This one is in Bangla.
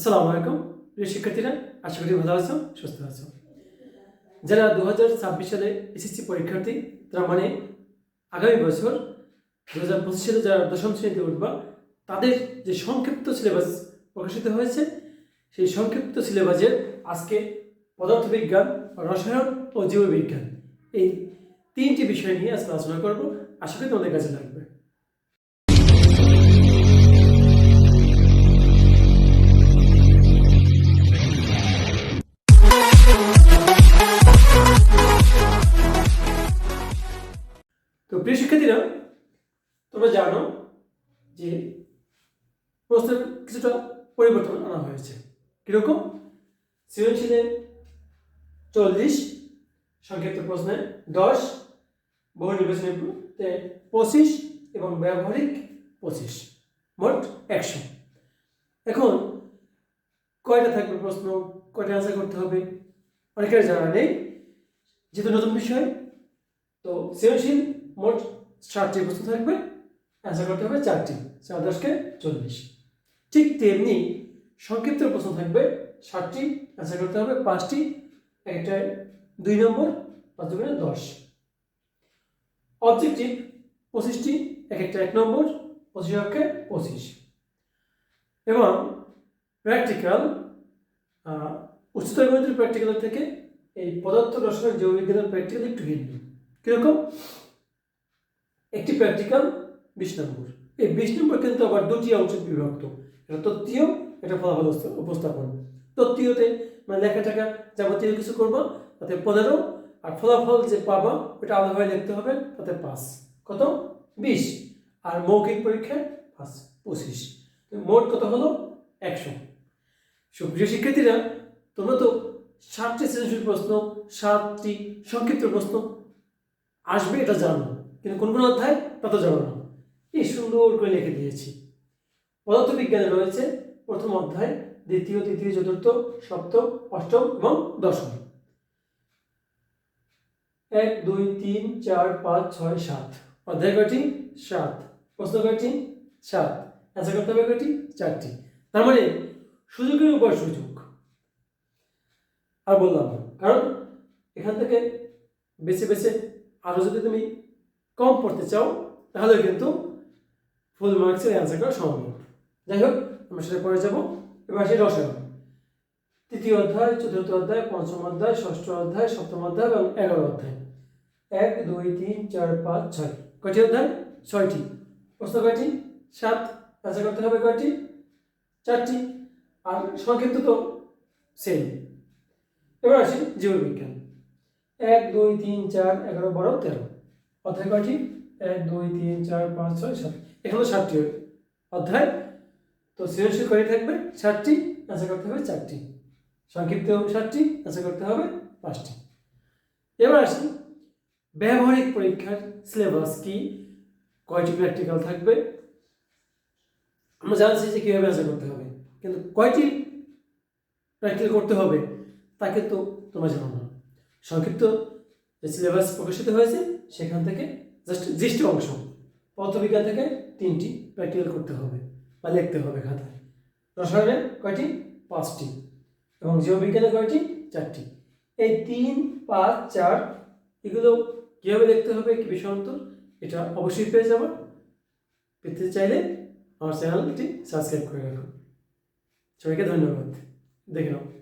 আসসালামু আলাইকুম, প্রিয় শিক্ষার্থীরা, আশা করি ভালো আছো, সুস্থ আছো। যারা দু হাজার ছাব্বিশ সালে এসএসসি পরীক্ষার্থী, তারা মানে আগামী বছর দু হাজার পঁচিশ সালে যারা দশম শ্রেণীতে উঠবা, তাদের যে সংক্ষিপ্ত সিলেবাস প্রকাশিত হয়েছে, সেই সংক্ষিপ্ত সিলেবাসের আজকে পদার্থবিজ্ঞান, রসায়ন ও জীববিজ্ঞান এই তিনটি বিষয় নিয়ে আজকে আলোচনা করব। আশা করি তোমাদের কাছে লাগবে। তো প্রিয় শিক্ষার্থীরা, তোমরা জানো যে প্রশ্নের কিছুটা পরিবর্তন আনা হয়েছে। কীরকম? সৃজনশীলে চল্লিশ, সংক্ষিপ্ত প্রশ্নে দশ, বহু নির্বাচনে পঁচিশ এবং ব্যবহারিক পঁচিশ, মোট একশো। এখন কয়টা থাকবে প্রশ্ন? কয়টা আনসার করতে হবে? অনেকের জানা নেই, যেহেতু নতুন বিষয়, তো সৃজনশীল মোট ষাটটি প্রশ্ন থাকবে। অ্যান্সার করতে হবে চারটি। চার দশকে চল্লিশ। ঠিক তেমনি সংক্ষিপ্ত প্রশ্ন থাকবে ষাটটি। অ্যান্সার করতে হবে পাঁচটি। একটা দুই নম্বর, পাঁচ দুগুণে দশ। অবজেক্টিভ পঁচিশটি এক একটা এক নম্বর, পঁচিশ অক্ষে পঁচিশ। এবং প্র্যাকটিক্যাল উচ্চতর গণিতের প্র্যাকটিক্যাল থেকে এই পদার্থ রসায়ন জীববিজ্ঞানের প্র্যাকটিক্যাল একটু ভিন্ন। কীরকম? একটি প্র্যাকটিক্যাল বিশ নম্বর। এই বিশ নম্বর কিন্তু আবার দুটি অংশে বিভক্ত। এটা তত্ত্বীয়, এটা ফলাফল উপস্থাপন। তত্ত্বীয়তে মানে লেখা টাকা যাবতীয় কিছু করব, তাতে পনেরো, আর ফলাফল যে পাবা ওটা আলাদাভাবে লিখতে হবে, তাতে পাঁচ। কত? বিশ। আর মৌখিক পরীক্ষায় পাঁচ, পঁচিশ। মোট কত হলো? একশো। সুপ্রিয় শিক্ষার্থীরা, তোমরা তো সাতটি সৃজনশীল প্রশ্ন, সাতটি সংক্ষিপ্ত প্রশ্ন আসবে, এটা জানো। কিন্তু কোন কোন অধ্যায় তত না এই সুন্দর করে লিখে দিয়েছি। পদার্থবিজ্ঞানে রয়েছে প্রথম অধ্যায়, দ্বিতীয়, তৃতীয়, চতুর্থ, সপ্তম, অষ্টম এবং দশম। এক, দুই, তিন, চার, পাঁচ, ছয়, সাত। অধ্যায় কয়টি? সাত। প্রশ্ন কয়টি? সাত। অ্যান্সার করতে হবে কয়টি? চারটি। তার মানে সুযোগের উপর সুযোগ। আর বললাম কারণ এখান থেকে বেছে বেছে আরও যদি তুমি কম পড়তে চাও, তাহলে কিন্তু ফুল মার্কসের অ্যান্সার করা সম্ভব। যাই হোক, আমরা সেটা পরে যাব। এবার সেই রসায়ন। তৃতীয় অধ্যায়, চতুর্থ অধ্যায়, পঞ্চম অধ্যায়, ষষ্ঠ অধ্যায়, সপ্তম অধ্যায় এবং এগারো অধ্যায়। এক, দুই, তিন, চার, পাঁচ, ছয়। কয়টি অধ্যায়? ছয়টি। প্রশ্ন কয়টি? সাত। অ্যান্সার করতে হবে কয়টি? চারটি। আর সংক্ষিপ্ত তো সেম এবার আসি জীববিজ্ঞান। এক, দুই, তিন, চার, এগারো, বারো, তেরো। অধ্যায় কয়টি? এক, দুই, তিন, চার, পাঁচ, ছয়, সাত। এখানে ষাটটি অধ্যায়, তো সৃজনশীল কয়টি থাকবে? ষাটটি অ্যান্সার করতে হবে চারটি। সংক্ষিপ্ত ষাটটি অ্যান্সার করতে হবে পাঁচটি। এবার আসি, ব্যবহারিক পরীক্ষার সিলেবাস কি? কয়টি প্র্যাকটিক্যাল থাকবে? আমরা জানছি যে কীভাবে অ্যান্সার করতে হবে। কিন্তু কয়টি প্র্যাকটিক্যাল করতে হবে, তা কিন্তু তোমরা জানো না। সংক্ষিপ্ত যে সিলেবাস প্রকাশিত হয়েছে সেখান থেকে জাস্ট দৃষ্ট অংশ। পদার্থবিজ্ঞান থেকে তিনটি প্র্যাকটিক্যাল করতে হবে বা লিখতে হবে খাতায়। রসায়নে কয়টি? পাঁচটি। এবং জীববিজ্ঞানে কয়টি? চারটি। এই তিন, পাঁচ, চার, এগুলো কীভাবে লিখতে হবে? কি বিষয় অন্তর এটা অবশ্যই পেয়ে যাবে। পেতে চাইলে আমার চ্যানেলটি সাবস্ক্রাইব করে রাখুন। সবাইকে ধন্যবাদ। দেখে নাও।